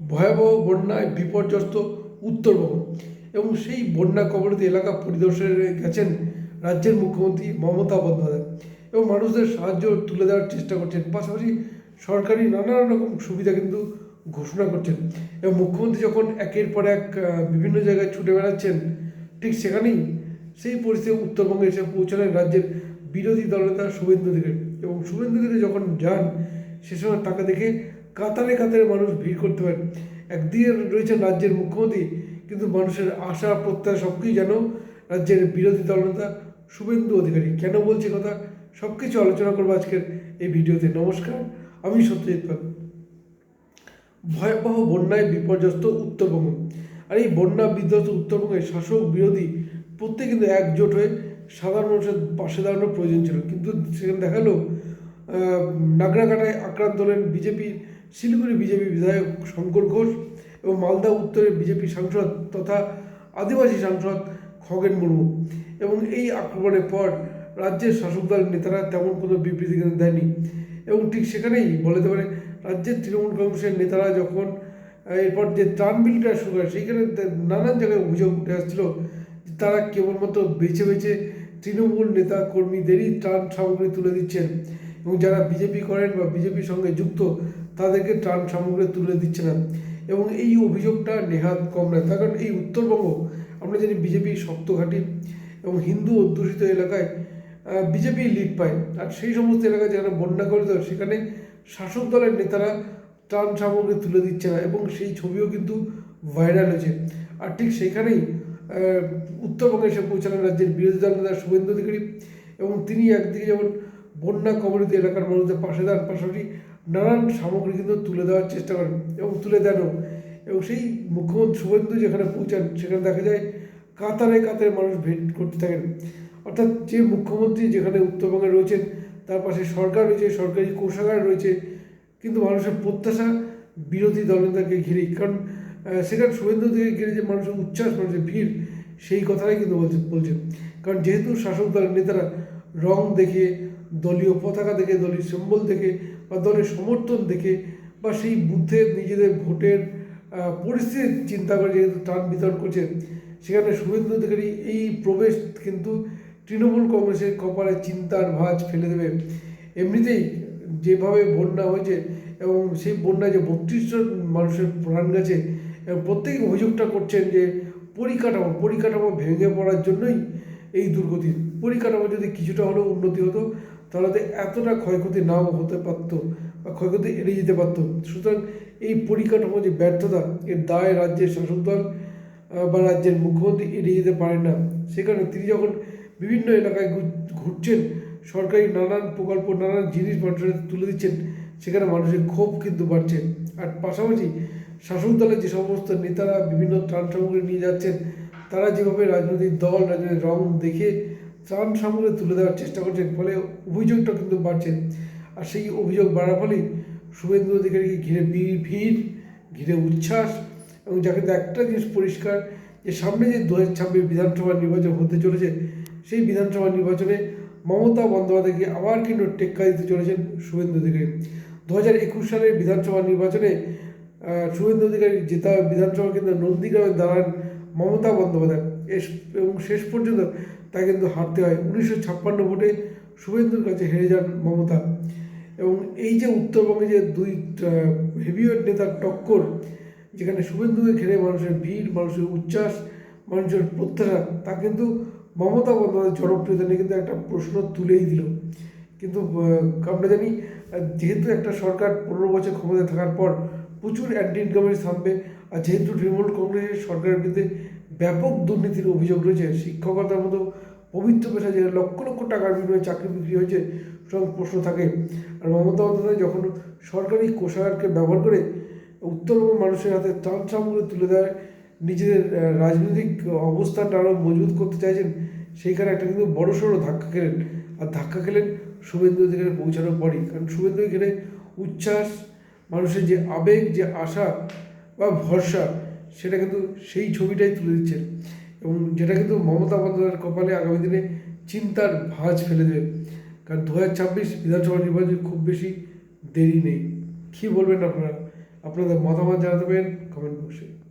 ভয়াবহ বন্যায় বিপর্যস্ত উত্তরবঙ্গ। এবং সেই বন্যা কবলিত এলাকা পরিদর্শনে গেছেন রাজ্যের মুখ্যমন্ত্রী মমতা বন্দ্যোপাধ্যায়। এবং মানুষদের সাহায্য তুলে দেওয়ার চেষ্টা করছেন। পাশাপাশি সরকারি নানা রকম সুবিধা কিন্তু ঘোষণা করছেন। এবং মুখ্যমন্ত্রী যখন একের পর এক বিভিন্ন জায়গায় ছুটে বেড়াচ্ছেন, ঠিক সেখানেই সেই পরিস্থিতি উত্তরবঙ্গে এসে পৌঁছালেন রাজ্যের বিরোধী দলনেতা শুভেন্দু অধিকারী। এবং শুভেন্দু অধিকারী যখন যান, সে সময় তাকে দেখে কাতারে কাতারে মানুষ ভিড় করতে পারেন একদিকে রয়েছেন রাজ্যের মুখ্যমন্ত্রী, কিন্তু মানুষের আশা, প্রত্যাশা সব কিছুই যেন রাজ্যের বিরোধী দলনেতা শুভেন্দু অধিকারী। কেন বলছি কথা? সব কিছু আলোচনা করব আজকের এই ভিডিওতে। নমস্কার, আমি সত্যজিৎ পাল। ভয়াবহ বন্যায় বিপর্যস্ত উত্তরবঙ্গ। আর এই বন্যা বিধ্বস্ত উত্তরবঙ্গে শাসক বিরোধী প্রত্যেকে কিন্তু একজোট হয়ে সাধারণ মানুষের পাশে দাঁড়ানোর প্রয়োজন ছিল। কিন্তু সেখানে দেখাল নাগরাকাটায় আক্রান্ত হলেন বিজেপির শিলিগুড়ি বিজেপি বিধায়ক শঙ্কর ঘোষ এবং মালদা উত্তরের বিজেপি সাংসদ তথা আদিবাসী সাংসদ খগেন মুর্মু। এবং এই আক্রমণের পর রাজ্যের শাসক দলের নেতারা তেমন কোনো বিবৃতি দেয়নি এবং ঠিক সেখানেই বলতে পারে রাজ্যের তৃণমূল কংগ্রেসের নেতারা যখন এরপর যে ত্রাণ বিলটা শুরু হয় সেইখানে নানান জায়গায় অভিযোগ উঠে আসছিল তারা কেবলমাত্র বেছে বেছে তৃণমূল নেতা কর্মীদেরই ত্রাণ সামগ্রী তুলে দিচ্ছেন। এবং যারা বিজেপি করেন বা বিজেপির সঙ্গে যুক্ত তাদেরকে ত্রাণ সামগ্রী তুলে দিচ্ছে না। এবং এই অভিযোগটা নেহাত কম নয়। তার কারণ এই উত্তরবঙ্গ, আমরা জানি বিজেপি শক্ত ঘাঁটি এবং হিন্দু অধ্যুষিত এলাকায় বিজেপি লিড পায়। আর সেই সমস্ত এলাকায় যেখানে বন্যা করে দেয় সেখানে শাসক দলের নেতারা ত্রাণ সামগ্রী তুলে দিচ্ছে না এবং সেই ছবিও কিন্তু ভাইরাল হয়েছে। আর ঠিক সেখানেই উত্তরবঙ্গে এসে পৌঁছালেন রাজ্যের বিরোধী দল নেতা শুভেন্দু অধিকারী। এবং তিনি একদিকে যেমন বন্যা কবলিত এলাকার মানুষদের পাশে দাঁড়ান, পাশাপাশি নানান সামগ্রী কিন্তু তুলে দেওয়ার চেষ্টা করেন এবং তুলে দেনও। এবং সেই মুখ্যমন্ত্রী শুভেন্দু যেখানে পৌঁছান, সেখানে দেখা যায় কাতারে কাতারে মানুষ ভেট করতে থাকেন। অর্থাৎ যে মুখ্যমন্ত্রী যেখানে উত্তরবঙ্গে রয়েছেন, তার পাশে সরকার রয়েছে, সরকারি কোষাগার রয়েছে, কিন্তু মানুষের প্রত্যাশা বিরোধী দলনেতাকে ঘিরেই। কারণ সেখানে শুভেন্দু থেকে ঘিরে যে মানুষের উচ্ছ্বাস, মানুষের ভিড়, সেই কথাটাই কিন্তু বলছে বলছে কারণ যেহেতু শাসক দলের নেতারা রং দেখে, দলীয় পতাকা দেখে, দলীয় সিম্বল দেখে বা দলের সমর্থন দেখে বা সেই বুথে নিজেদের ভোটের পরিস্থিতি চিন্তা করে যেহেতু ত্রাণ বিতরণ করছেন, সেখানে শুভেন্দু অধিকারী এই প্রবেশ কিন্তু তৃণমূল কংগ্রেসের কপালে চিন্তার ভাঁজ ফেলে দেবে। এমনিতেই যেভাবে বন্যা হয়েছে এবং সেই বন্যায় যে বত্রিশ জন মানুষের প্রাণ গেছে, এবং প্রত্যেকে অভিযোগটা করছেন যে পরিকাঠামো পরিকাঠামো ভেঙে পড়ার জন্যই এই দুর্গতি। পরিকাঠামো যদি কিছুটা হলেও উন্নতি হতো তাহলে তো এতটা ক্ষয়ক্ষতি নাও হতে পারতো বা ক্ষয়ক্ষতি এড়িয়ে যেতে পারতো। সুতরাং এই পরিকাঠামো যে ব্যর্থতা, এর দায় রাজ্যের শাসক দল বা রাজ্যের মুখ্যমন্ত্রী এড়িয়ে যেতে পারেন না। সেখানে তিনি যখন বিভিন্ন এলাকায় ঘুরছেন, সরকারি নানান প্রকল্প, নানান জিনিস মানুষের তুলে দিচ্ছেন, সেখানে মানুষের ক্ষোভ কিন্তু বাড়ছে। আর পাশাপাশি শাসক দলের যে সমস্ত নেতারা বিভিন্ন ত্রাণ সামগ্রী নিয়ে যাচ্ছেন, তারা যেভাবে রাজনৈতিক দল, রাজনৈতিক রং দেখে ত্রাণ সামগ্রী তুলে দেওয়ার চেষ্টা করছেন, ফলে অভিযোগটা কিন্তু বাড়ছে। আর সেই অভিযোগ বাড়ার ফলেই শুভেন্দু অধিকারীকে ঘিরে ভিড়, ঘিরে উচ্ছ্বাস এবং যাকে একটা জিনিস পরিষ্কার, যে সামনে যে দু হাজার ছাব্বিশ বিধানসভা নির্বাচন হতে চলেছে, সেই বিধানসভা নির্বাচনে মমতা বন্দ্যোপাধ্যায়কে আবার কিন্তু টেক্কা দিতে চলেছেন শুভেন্দু অধিকারী। দু হাজার একুশ সালের বিধানসভা নির্বাচনে শুভেন্দু অধিকারী জেতা বিধানসভা কেন্দ্র নন্দীগ্রামে দাঁড়ান মমতা বন্দ্যোপাধ্যায়। এবং শেষ পর্যন্ত তা কিন্তু হারতে হয়। উনিশশো ছাপ্পান্ন ভোটে শুভেন্দুর কাছে হেরে যান মমতা। এবং এই যে উত্তরবঙ্গে যে দুই হেভিওয়েট নেতার টক্কর, যেখানে শুভেন্দুকে ঘিরে মানুষের ভিড়, মানুষের উচ্ছ্বাস, মানুষের প্রত্যাশা, তা কিন্তু মমতা বন্দ্যোপাধ্যায়ের জনপ্রিয়তা নিয়ে কিন্তু একটা প্রশ্ন তুলেই দিল। কিন্তু আমরা জানি যেহেতু একটা সরকার পনেরো বছর ক্ষমতায় থাকার পর প্রচুর অ্যান্টি ইনকামেন্স থামবে আর যেহেতু তৃণমূল কংগ্রেসের সরকারের বিরুদ্ধে ব্যাপক দুর্নীতির অভিযোগ রয়েছে। শিক্ষকতার মতো পবিত্র পেশা যে লক্ষ লক্ষ টাকার বিনিময়ে চাকরি বিক্রি হয়েছে সুতরাং প্রশ্ন থাকে। আর মমতা বন্দ্যোপাধ্যায় যখন সরকারি কোষাগারকে ব্যবহার করে উত্তরবঙ্গ মানুষের হাতে ত্রাণ সামগ্রী তুলে দেয়, নিজেদের রাজনৈতিক অবস্থানটা আরও মজবুত করতে চাইছেন, সেইখানে একটা কিন্তু বড়সড় ধাক্কা খেলেন। আর ধাক্কা খেলেন শুভেন্দু অধিকারে পৌঁছানোর পরই। কারণ শুভেন্দু অধিকারে উচ্ছ্বাস, মানুষের যে আবেগ, যে আশা বা ভরসা সেটা কিন্তু সেই ছবিটাই তুলে দিচ্ছেন। এবং যেটা কিন্তু মমতা বন্দ্যোপাধ্যায়ের কপালে আগামী দিনে চিন্তার ভাঁজ ফেলে দেবে। কারণ দু হাজার ছাব্বিশ বিধানসভা নির্বাচন খুব বেশি দেরি নেই। কী বলবেন আপনারা? আপনাদের মতামত জানাতে পারেন কমেন্ট বক্সে।